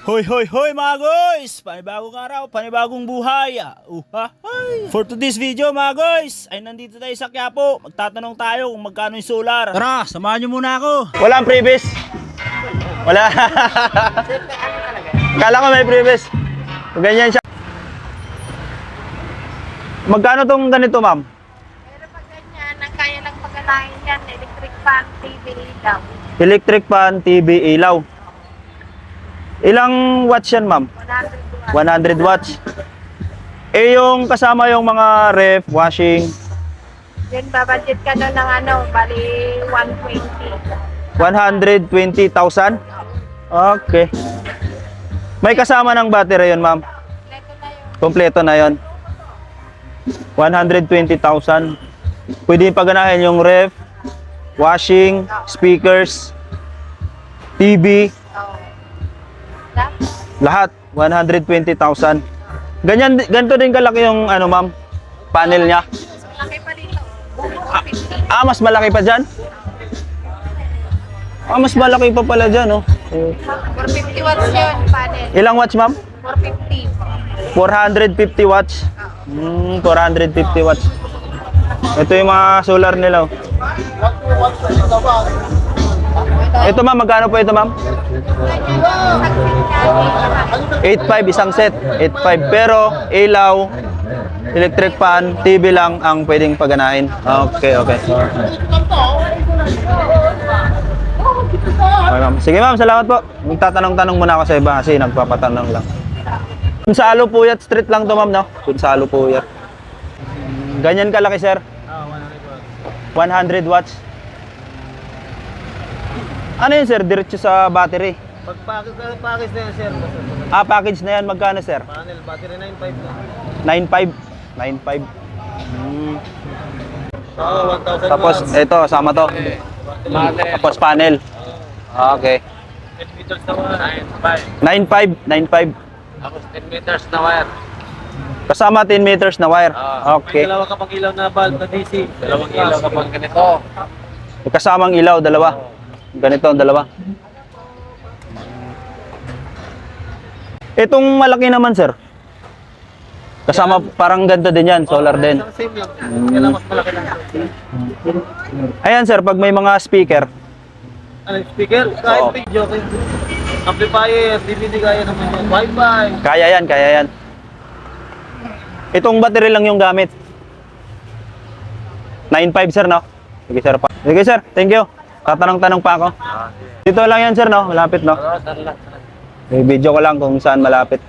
Hoy, hoy, hoy mga guys! Panibagong araw, panibagong buhay. Ah, Uhahay! For today's video mga guys, ay nandito tayo sa Quiapo. Magtatanong tayo kung magkano yung solar. Tara, samahan nyo muna ako. Wala ang previous? Wala. Kala ko may previous. Ganyan siya. Magkano tong ganito, ma'am? Pero pag ganyan, ang kaya lang pagalain yan, electric fan, TV, ilaw. Electric fan, TV, ilaw. Ilang watts yan, ma'am? 100 100 watts. watts. Eh, yung kasama yung mga ref, washing, Yun, babudget ka na ng ano, bali 120. 120,000? Okay. May kasama ng battery yun, ma'am? Kompleto na yun. Kompleto na yon. 120,000. Pwede paganahin yung ref, washing, speakers, TV, lahat 120,000. Ganyan ganito din kalaki yung ano ma'am, panel niya. malaki pa dito. 450. Ah, mas malaki pa diyan? Ah, mas malaki pa pala diyan, oh. Eh, 450 watts yun, panel. Ilang watts, ma'am? 450. 450 watts. Hmm, 450 watts. Ito yung mga solar nila. oh. Ito ma'am, magkano po ito ma'am? 8.5 isang set. 8.5 pero ilaw, electric fan, TV lang ang pwedeng paganahin. Okay, okay. Okay, ma'am. Sige ma'am, salamat po. Magtatanong-tanong muna ako sa iba kasi nagpapatanong lang. Kung sa Alupuyat Street lang to ma'am, no? Kung sa Alupuyat. Ganyan kalaki, sir? 100 watts. Ano yun, sir? Diretso sa battery. Pag package, package na yan, sir. Ah, package na yan. Magkano, sir? Panel, battery 9.5 na. 9.5. 9.5. Hmm. Oo, 1,000 Tapos, watts. ito, sama to. Tapos panel. Okay. 10 meters na wire. 9.5. 9.5. Tapos 10 meters na wire. Kasama 10 meters na wire. Ah, Okay. May dalawa kapag ilaw na bulb na DC. Dalawang ilaw kapag ganito. Kasamang ilaw, dalawa. Ganito ang dalawa. Itong malaki naman, sir. Kasama parang ganito din yan, solar din. Isang same lang. Mas malaki lang. Ayan, sir, pag may mga speaker. Ano yung speaker? Kahit Oo. video. Amplifier, DVD kaya naman yun. Wi-Fi. Kaya yan, kaya yan. Itong battery lang yung gamit. 9.5 sir, no? Sige sir. Sige sir, thank you. Tatanong-tanong pa ako. Dito lang yan sir, no? Malapit, no? May video ko lang kung saan malapit.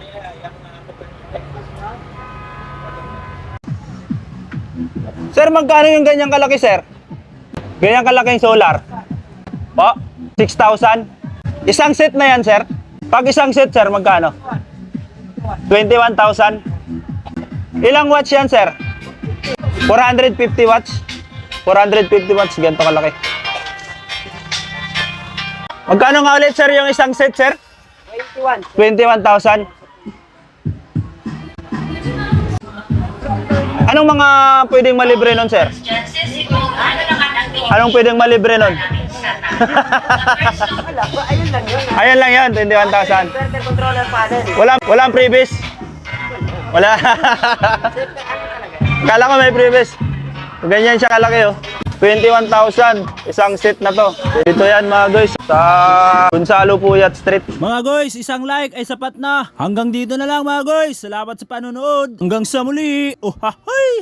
Sir, magkano yung ganyang kalaki, sir? Ganyang kalaking solar? Po? 6,000? Isang set na yan, sir? Pag isang set, sir, magkano? 21,000? Ilang watts yan, sir? 450 watts? 450 watts, ganito kalaki. Magkano nga ulit, sir, yung isang set, sir? 21. 21,000. Anong mga pwedeng malibre nun, sir? Anong pwedeng malibre nun? Ayun lang yun, 21,000. Wala, wala ang previous? Wala. Kala ko may previous. Ganyan siya kalaki oh. 21,000. Isang set na to. Dito yan mga guys. Sa Gonzalo Puyat Street. Mga guys, isang like ay sapat na. Hanggang dito na lang mga guys. Salamat sa panonood. Hanggang sa muli. Uhahay!